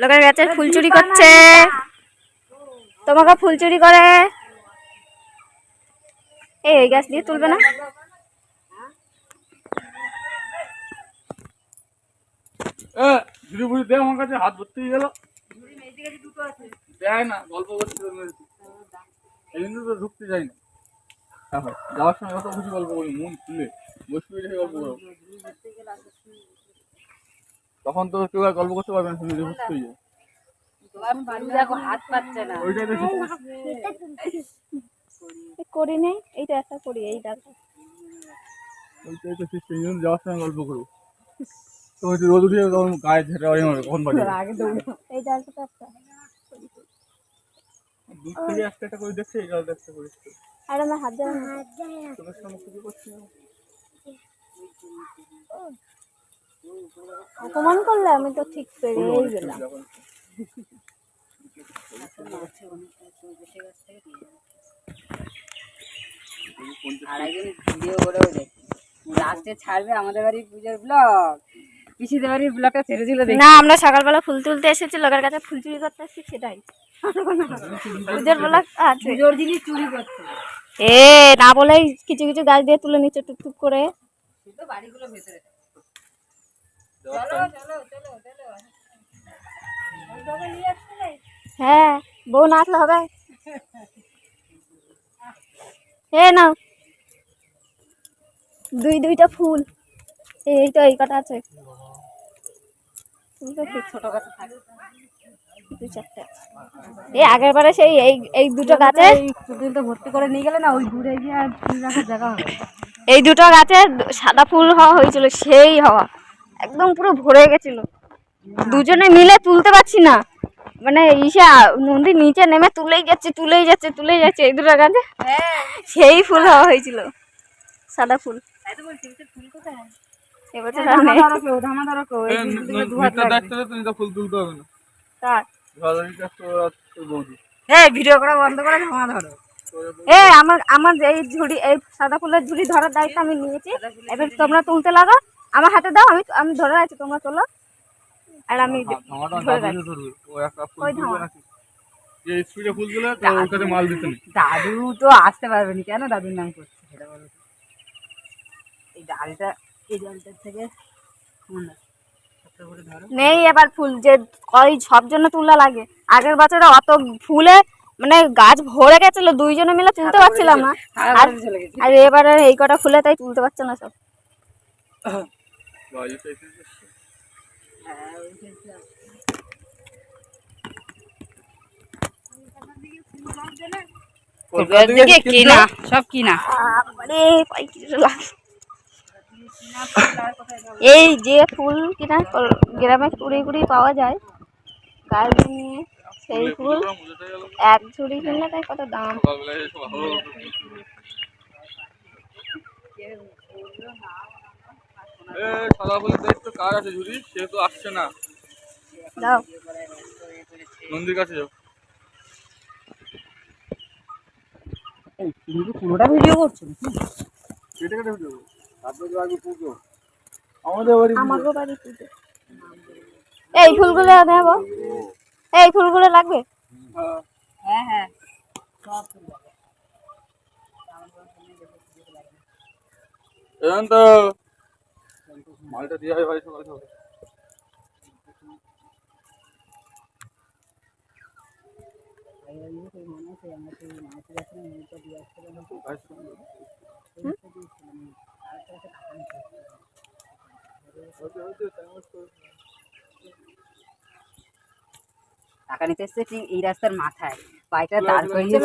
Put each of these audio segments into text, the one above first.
লোকের গাছে ফুল চুরি করছে? তোমাকে ফুল চুরি করে? এই এই গাছ দিয়ে তুলবে না? এ ঝুড়ি আমার কাছে হাত ভর্তি হয়ে গেল। দেয় না গল্প করতে এই জন্য তো ঢুকতে যাই না। যাওয়ার সময় কত খুশি গল্প করি মন খুলে। বসে গল্প করো। তখন তো কেউ আর গল্প করতে পারবে না হয়ে হাত এ করি নেই এইটা একটা করি এই দেখো। ওইটাই তো ঠিক সেই যাওয়ার সময় গল্প করব তো হচ্ছে রোদ উঠে তখন গায়ে ঝেঁটা বাড়ি মারবে কখন বাড়ি এই ডালটা একটা। থেকে একটা একটা করে দেখছে এই একটা করে। আর আমার হাত দেওয়া কিছু করছে না। অপমান করলে আমি তো ঠিক পেরেই গেলাম। লাস্টে ছাড়বে আমাদের বাড়ির পুজোর ব্লগ পিসিদের বাড়ির ব্লগটা ছেড়েছিল না আমরা সকালবেলা ফুল তুলতে এসেছি লোকের কাছে ফুল চুরি করতে এসেছি সেটাই। পুজোর আছে। চুরি করছে এ না বলেই কিছু কিছু গাছ দিয়ে তুলে নিচ্ছে টুকটুক করে। বাড়িগুলো ভেতরে। হ্যাঁ বউ হবে? এ নাও। দুই দুইটা ফুল। এই তো এই কটা আছে। ফুল তো খুব ছোট গাছ দুই চারটে। এই আগের বারে সেই এই এই দুটো গাছে তো ভর্তি করে নিয়ে গেলে না ওই গিয়ে আর জায়গা হবে এই দুটো গাছে সাদা ফুল হওয়া হয়েছিল সেই হওয়া। একদম পুরো ভরে গেছিল। দুজনে মিলে তুলতে পারছি না। মানে ঈশা নদীর নিচে নেমে তুলেই যাচ্ছে তুলেই যাচ্ছে তুলেই যাচ্ছে, এই দুটো গাছে। সেই ফুল হওয়া হয়েছিল, সাদা ফুল। ভিডিও করা আমার আমার এই ঝুড়ি এই সাদা ফুলের ঝুড়ি ধরার দায়িত্ব আমি নিয়েছি। এবার তোমরা তুলতে লাগো। আমার হাতে দাও আমি আমি ধরে আছি তোমরা তোলো আর আমি দাদু তো ওর কাছে মাল দিতে নেই। দাদু তো আসতে পারবে না কেন দাদুর নাম করছে সেটা বলো। এই ডালটা এই ডালটার থেকে নেই এবার ফুল যে ওই সব জন্য তুলা লাগে। আগের বছরে অত ফুলে মানে গাছ ভরে গেছিল দুইজনে মিলে তুলতে পারছিলাম না। আর তাড়াতাড়ি চলে গেছে। আর এবারে এই কটা ফুলে তাই তুলতে পারছে না সব। বা এটা এসে। হ্যাঁ, আছে। কলকাতা থেকে কিনা সব কিনা আরে এই যে ফুল কিনা গ্রামে কুড়ি কুড়ি পাওয়া যায় গাছ নিয়ে সেই ফুল এক ঝুড়ি কিনলে তাই কত দাম সকালবেলা এসে ভালো এ সাদা দায়িত্ব কার আছে ঝুড়ি সে তো আসছে না। নন্দীর কাছে যাও। এই তুমি কি পুরোটা ভিডিও করছ কেটে কেটে দেবো তারপরে আগে পুজো। আমাদের বাড়ি আমাকেও বাড়ি পুজো। এই ফুলগুলো নেব। এই ফুলগুলো লাগবে? হ্যাঁ। হ্যাঁ হ্যাঁ। সব ফুল লাগে। এখন তো মালটা দিয়ে হয় ভাই সকাল সকাল টাকা নিতে এসছে ঠিক এই রাস্তার মাথায়। বাইকটা দাঁড় করিয়েছে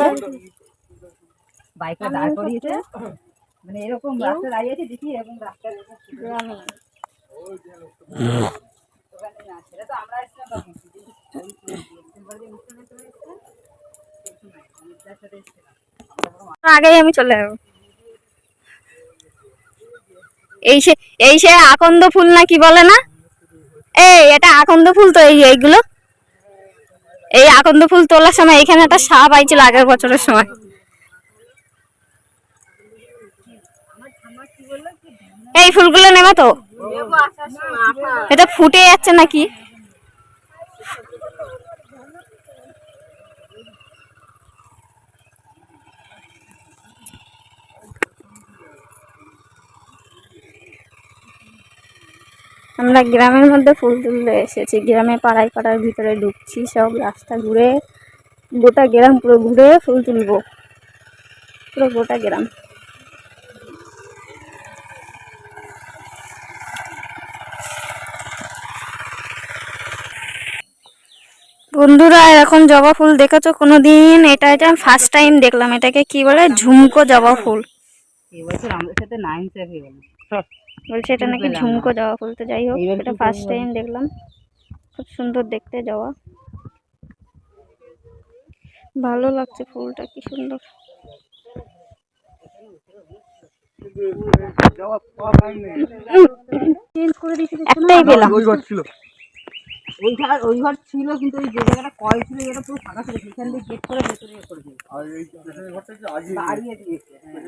বাইকটা দাঁড় করিয়েছে। মানে এরকম রাস্তা দাঁড়িয়েছে দেখি এরকম রাস্তা আগেই আমি চলে যাব। এই সে এই সে আকন্দ ফুল না কি বলে না? এই, এটা আকন্দ ফুল তো এই এইগুলো। এই আকন্দ ফুল তোলার সময় এখানে একটা সাপ আইছিল আগের বছরের সময়। এই ফুলগুলো নেবে তো? এটা ফুটে যাচ্ছে নাকি? আমরা গ্রামের মধ্যে ফুল তুলতে এসেছি। গ্রামে পাড়ায় পাড়ার ভিতরে ঢুকছি, সব রাস্তা ঘুরে, গোটা গ্রাম পুরো ঘুরে ফুল তুলবো। পুরো গোটা গ্রাম। বন্ধুরা এরকম জবা ফুল দেখেছ কোনোদিন? এটা এটা ফার্স্ট টাইম দেখলাম। এটাকে কি বলে? ঝুমকো জবা ফুল। বলছে এটা নাকি ঝুমকো জবা ফুল। তো যাই হোক এটা ফার্স্ট টাইম দেখলাম। খুব সুন্দর দেখতে জবা। ভালো লাগছে ফুলটা কি সুন্দর। একটাই পেলাম। ওই ঘর ছিল। ওই ঘর ওই ঘর ছিল কিন্তু ওই যে জায়গাটা কল ছিল যেটা পুরো ফাঁকা ছিল সেখান দিয়ে গেট করে ভেতরে করে দিয়েছে। আর এই ঘরটা কি আগে বাড়িয়ে দিয়েছে হ্যাঁ।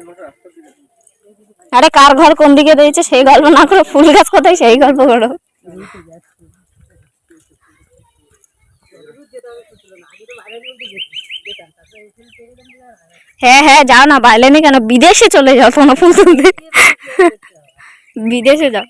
আরে কার ঘর কোন দিকে দিয়েছে সেই গল্প না করে ফুল গাছ কোথায় সেই গল্প করো। হ্যাঁ হ্যাঁ যাও না বাইরে নেই কেন? বিদেশে চলে যাও কোনো ফুল তুলতে। বিদেশে যাও।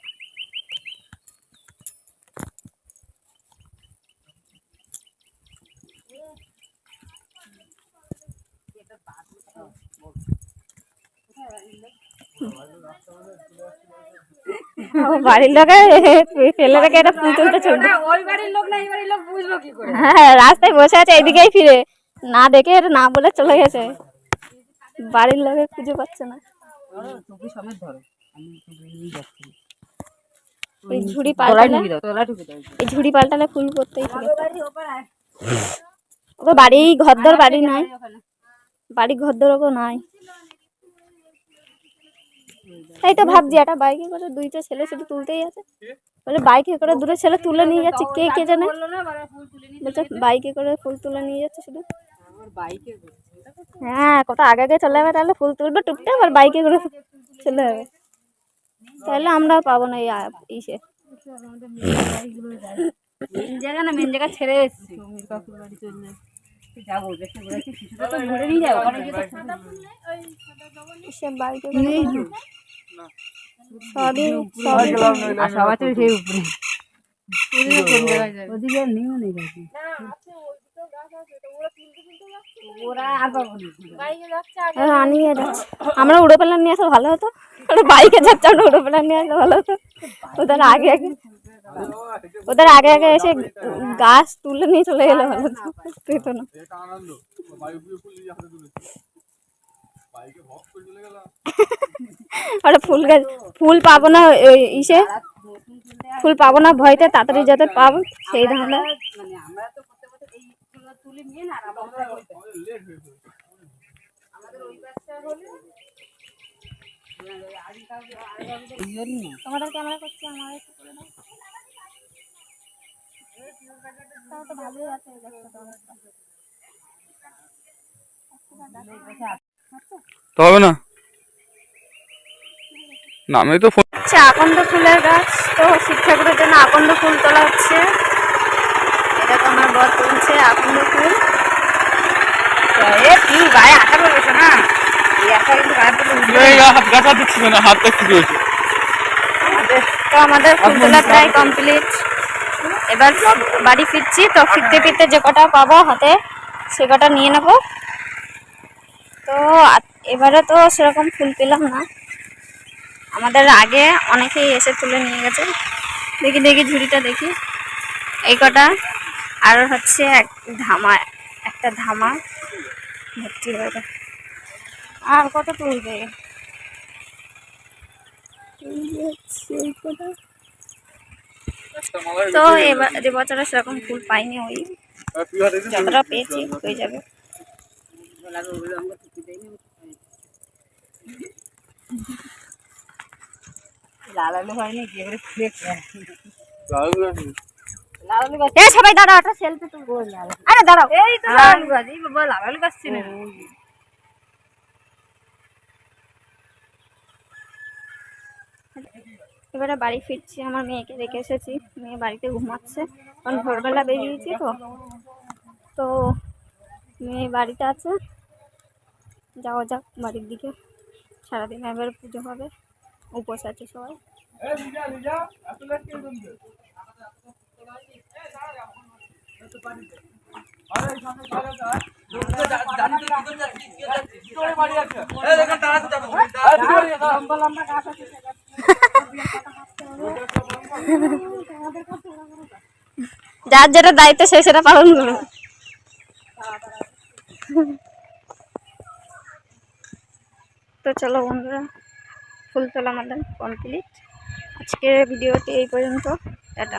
বাড়ির লোকে ফেলে রেখে এটা ফুল তুলতে চলবে ওই বাড়ির লোক না এই বাড়ির লোক বুঝলো কি করে? হ্যাঁ রাস্তায় বসে আছে এইদিকেই ফিরে। না দেখে এটা না বলে চলে গেছে। বাড়ির লোকে খুঁজে পাচ্ছে না। টুপি সমেত ধরো আমি টুপি নিয়ে যাচ্ছি এই ঝুড়ি পাল্টালে এই ঝুড়ি পাল্টালে ফুল করতেই থাকে। ওকে বাড়ি বাড়ি নাই। বাড়ি ঘরদর ওকে নাই। তাই তো ভাবছি একটা বাইকে করে দুইটা ছেলে শুধু তুলতেই আছে। বলে বাইকে করে দুটো ছেলে তুলে নিয়ে যাচ্ছে, কে কে জানে? বলছে বাইকে করে ফুল তুলে নিয়ে যাচ্ছে শুধু। হ্যাঁ কোথাও আগে আগে চলে যাবে তাহলে ফুল তুলবে, টুকটাক আর বাইকে করে চলে যাবে। তাহলে আমরা পাবো না এই ইসে। জায়গা না, মেন জায়গা ছেড়ে এসেছি। যাব দেখতে বলেছি কিছুটা তো ঘুরে নিয়ে যাব ওখানে গিয়ে তো। ইসে বাইকে করে সবই সবই আর সবাই তো সেই উপরে। ওদিকে আর নিউ নেই। দেখি ওরা আর পাবো না। রানি যাচ্ছে আমরা উড়ো প্ল্যান নিয়ে আসলে ভালো হতো। ওরা বাইকে যাচ্ছে আমরা উড়ো প্ল্যান নিয়ে আসলে ভালো হতো। ওদের আগে আগে ওদের আগে আগে এসে গাছ তুলে নিয়ে চলে গেলে ভালো হতো। পেতো না। এটা আনন্দ। বাইক দিয়ে ফুল ওরা গাছ ফুল পাবো না ইসে। ফুল পাবো না ভয়তে তাড়াতাড়ি যাতে পাবো সেই ধান্দা। মানে আমরা তো করতে তো ভালোই আছে তো। তো হবে না? নামে তো ফোন হচ্ছে আকন্দ ফুলের গাছ। তো শিব ঠাকুরের জন্য আকন্দ ফুল তোলা হচ্ছে। এটা তো আমার বর তুলছে আকন্দ ফুল। কি গায়ে আঠা পড়েছে না? এই আঠা কিন্তু গায়ে পড়লে উঠবে হাত গাছা দিচ্ছি না হাতটা কি হয়েছে? তো আমাদের ফুল তোলা প্রায় কমপ্লিট এবার বাড়ি ফিরছি, তো ফিরতে ফিরতে যে কটা পাবো হাতে, সে কটা নিয়ে নেব। তো এবারে তো সেরকম ফুল পেলাম না। আমাদের আগে অনেকেই এসে তুলে নিয়ে গেছে। দেখি দেখি ঝুড়িটা দেখি। এই কটা। আর হচ্ছে এক ধামা, একটা ধামা। ভর্তি হয়ে। আর কত তুলবে? কটা। তো এবার এবছরে সেরকম ফুল পাইনি ওই। যতটা পেয়েছি হয়ে যাবে। সবাই দাঁড়াও একটা সেলফি তুলবো। আরে দাঁড়াও। এই তো লাল আলু গাছ এই বাবা লাল আলু গাছ চিনে। এবারে বাড়ি ফিরছি আমার মেয়েকে রেখে এসেছি মেয়ে বাড়িতে ঘুমাচ্ছে কারণ ভোরবেলা বেরিয়েছি তো তো মেয়ে বাড়িতে আছে যাওয়া যাক বাড়ির দিকে সারাদিন এবার পুজো হবে উপোস আছে সবাই লম্বা লম্বা গাছ আছে যার যেটা দায়িত্ব সে সেটা পালন করবে তো চলো বন্ধুরা, ফুল তোলা আমাদের কমপ্লিট আজকে ভিডিওটি এই পর্যন্ত, টাটা।